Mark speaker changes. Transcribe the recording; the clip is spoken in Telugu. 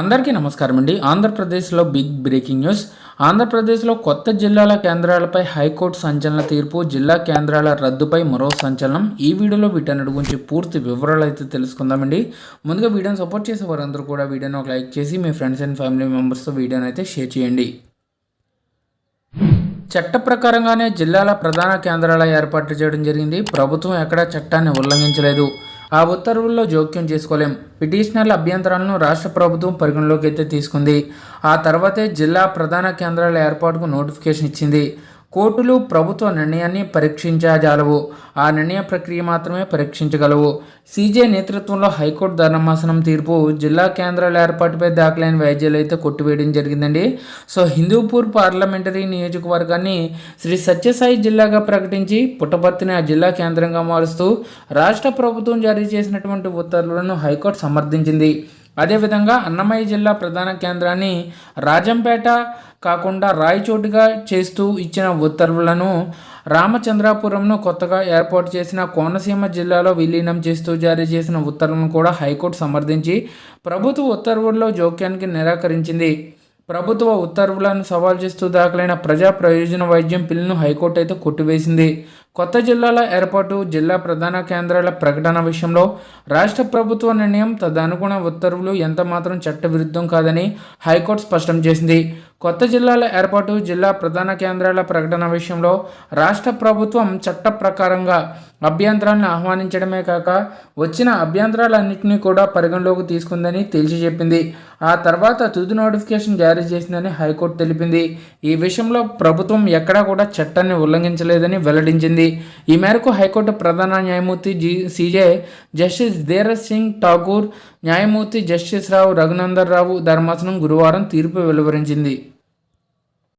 Speaker 1: అందరికీ నమస్కారం అండి. ఆంధ్రప్రదేశ్లో బిగ్ బ్రేకింగ్ న్యూస్. ఆంధ్రప్రదేశ్లో కొత్త జిల్లాల కేంద్రాలపై హైకోర్టు సంచలన తీర్పు జిల్లా కేంద్రాల రద్దుపై మరో సంచలనం. ఈ వీడియోలో వీటన్నిటి గురించి పూర్తి వివరాలు అయితే తెలుసుకుందామండి ముందుగా వీడియోని సపోర్ట్ చేసే వారందరూ కూడా వీడియోని ఒక లైక్ చేసి మీ ఫ్రెండ్స్ అండ్ ఫ్యామిలీ మెంబర్స్తో వీడియోని అయితే షేర్ చేయండి. చట్ట ప్రకారంగానే జిల్లాల ప్రధాన కేంద్రాల ఏర్పాటు చేయడం జరిగింది. ప్రభుత్వం ఎక్కడా చట్టాన్ని ఉల్లంఘించలేదు. ఆ ఉత్తర్వుల్లో జోక్యం చేసుకోలేం. పిటిషనర్ల అభ్యంతరాలను రాష్ట్ర ప్రభుత్వం పరిగణలోకి అయితే తీసుకుంది. ఆ తర్వాతే జిల్లా ప్రధాన కేంద్రాల ఏర్పాటుకు నోటిఫికేషన్ ఇచ్చింది. కోర్టులు ప్రభుత్వ నిర్ణయాన్ని పరీక్షించజాలవు ఆ నిర్ణయ ప్రక్రియ మాత్రమే పరీక్షించగలవు. సీజే నేతృత్వంలో హైకోర్టు ధర్మాసనం తీర్పు జిల్లా కేంద్రాల ఏర్పాటుపై దాఖలైన వ్యాజ్యాలు అయితే కొట్టివేయడం జరిగిందండి. సో హిందూపూర్ పార్లమెంటరీ నియోజకవర్గాన్ని శ్రీ సత్యసాయి జిల్లాగా ప్రకటించి పుట్టపర్తిని ఆ జిల్లా కేంద్రంగా మారుస్తూ రాష్ట్ర ప్రభుత్వం జారీ చేసినటువంటి ఉత్తర్వులను హైకోర్టు సమర్థించింది. అదేవిధంగా అన్నమయ్య జిల్లా ప్రధాన కేంద్రాన్ని రాజంపేట కాకుండా రాయచోటుగా చేస్తూ ఇచ్చిన ఉత్తర్వులను రామచంద్రాపురంను కొత్తగా ఏర్పాటు చేసిన కోనసీమ జిల్లాలో విలీనం చేస్తూ జారీ చేసిన ఉత్తర్వులను కూడా హైకోర్టు సమర్థించి ప్రభుత్వ ఉత్తర్వుల్లో జోక్యానికి నిరాకరించింది. ప్రభుత్వ ఉత్తర్వులను సవాల్ చేస్తూ దాఖలైన ప్రజా ప్రయోజన వైద్యం బిల్లును హైకోర్టు అయితే కొట్టివేసింది. కొత్త జిల్లాల ఏర్పాటు జిల్లా ప్రధాన కేంద్రాల ప్రకటన విషయంలో రాష్ట్ర ప్రభుత్వ నిర్ణయం తదనుగుణ ఉత్తర్వులు ఎంత మాత్రం చట్టవిరుద్ధం కాదని హైకోర్టు స్పష్టం చేసింది. కొత్త జిల్లాల ఏర్పాటు జిల్లా ప్రధాన కేంద్రాల ప్రకటన విషయంలో రాష్ట్ర ప్రభుత్వం చట్ట ప్రకారంగా అభ్యంతరాలను ఆహ్వానించడమే కాక వచ్చిన అభ్యంతరాలన్నింటినీ కూడా పరిగణలోకి తీసుకుందని తేల్చి చెప్పింది. ఆ తర్వాత తుది నోటిఫికేషన్ జారీ చేసిందని హైకోర్టు తెలిపింది. ఈ విషయంలో ప్రభుత్వం ఎక్కడా కూడా చట్టాన్ని ఉల్లంఘించలేదని వెల్లడించింది. ఈ మేరకు హైకోర్టు ప్రధాన న్యాయమూర్తి జి సిజే జస్టిస్ ధీర సింగ్ ఠాకూర్ న్యాయమూర్తి జస్టిస్ రావు రఘునందర్ రావు ధర్మాసనం గురువారం తీర్పు వెలువరించింది.